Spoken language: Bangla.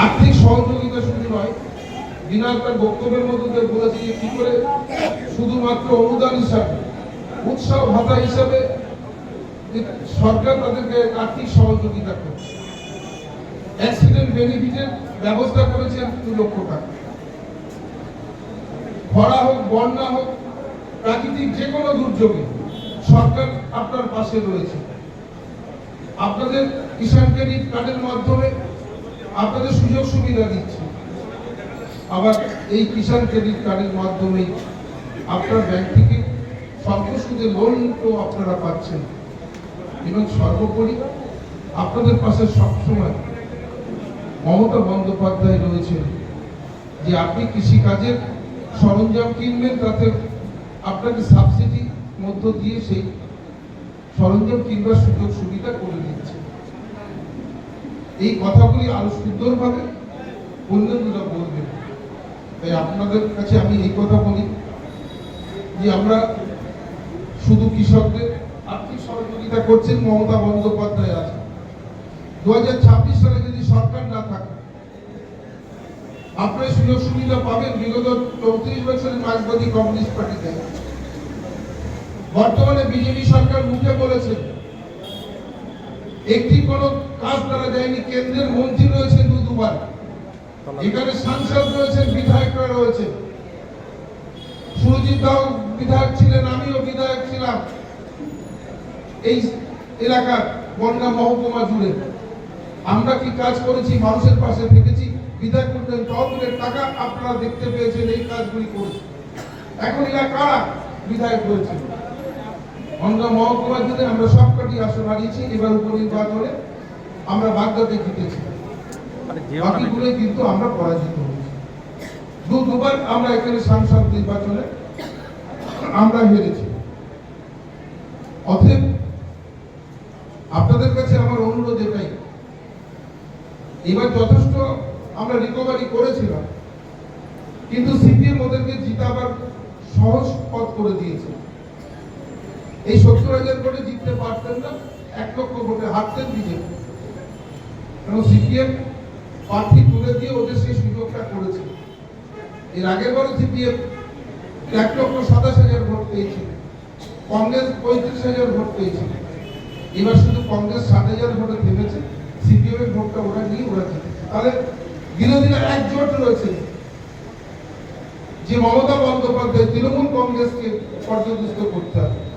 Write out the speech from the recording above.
আর্থিক সহযোগিতা শুধু নয় বিনায়ক তার বক্তব্যের মধ্যে বলেছে কি করে? শুধুমাত্র অনুদান হিসাবে, উৎসাহ ভাতা হিসাবে সরকার তাদেরকে আর্থিক সহযোগিতা করছে। অ্যাক্সিডেন্ট বেনিফিটের ব্যবস্থা করেছেন দু লক্ষ টাকা। খরা হোক, বন্যা হোক, প্রাকৃতিক যে কোনো দুর্যোগে সরকার আপনার পাশে রয়েছে। আপনাদের কিষাণ ক্রেডিট কার্ডের মাধ্যমে আপনাদের সুযোগ সুবিধা দিচ্ছে। আবার এই কিষাণ ক্রেডিট কার্ডের মাধ্যমেই আপনার ব্যাংক থেকে স্বল্প সুদে লোন তো আপনারা পাচ্ছেন। এবং সর্বোপরি আপনাদের পাশে সবসময় মমতা বন্দ্যোপাধ্যায় রয়েছেন, যে আপনি কৃষিকাজের সরঞ্জাম কিনবেন, তাতে আপনাকে সাবসিডি মধ্য দিয়ে সেই সরঞ্জাম কিনবার সুযোগ সুবিধা করে দিচ্ছে। এই কথাগুলি আরও সুন্দরভাবে অন্যান্যরা বলবেন তাই আপনাদের কাছে আমি এই কথা বলি যে আমরা শুধু কৃষকদের আর্থিক সহযোগিতা করছেন মমতা বন্দ্যোপাধ্যায় আছে দু হাজার ছাব্বিশ সালে যদি সরকার না থাকে, আপনার সুযোগ সুবিধা পাবেন বিগত চৌত্রিশ বছরের মার্ক্সবাদী কমিউনিস্ট পার্টিতে। বর্তমানে বিজেপি সরকার মুখে বলেছে একটি কোনো কাজ তারা দেয়নি কেন্দ্রের মন্ত্রী রয়েছেন দু দুবার। এখানে সাংসদ রয়েছেন বিধায়করা রয়েছে সুরজিৎ দাও বিধায়ক ছিলেন আমিও বিধায়ক ছিলাম। এই এলাকার বনগা মহকুমা জুড়ে। আমরা কি কাজ করেছি? মানুষের পাশে থেকেছি। বিধায়ক করতেন তহবিলের টাকা আপনারা দেখতে পেয়েছেন এই কাজগুলি করেছি এখন এরা কারা? বিধায়ক হয়েছে বনগা মহকুমা জুড়ে আমরা সবকটি আসন হারিয়েছি এবার উপনির্বাচনে আমরা বাগদাতে জিতেছি। বাকিগুলো কিন্তু আমরা পরাজিত হয়েছি। দু দুবার আমরা এখানে সাংসদ নির্বাচনে আমরা হেরেছি। অতএব আপনাদের কাছে আমার অনুরোধ এটাই এবার যথেষ্ট আমরা রিকভারি করেছিলাম কিন্তু সিপিএম ওদেরকে জিতাবার সহজ পথ করে দিয়েছে। এই সত্তর হাজার ভোটে জিততে পারতেন না, এক লক্ষ ভোটে হারতেন বিজেপি। কারণ সিপিএম প্রার্থী তুলে দিয়ে ওদের সেই সুযোগটা করেছে? এর আগের সিপিএম এক লক্ষ সাতাশ হাজার ভোট পেয়েছিল কংগ্রেস পঁয়ত্রিশ হাজার ভোট পেয়েছিল এবার শুধু কংগ্রেস ষাট হাজার ভোটে থেমেছে সিপিএম এর ভোটটা ওরা নিয়ে ওরা জিতেছে। তাহলে বিরোধীরা একজোট রয়েছে। যে মমতা বন্দ্যোপাধ্যায়, তৃণমূল কংগ্রেসকে পর্যদস্ত করতে হবে।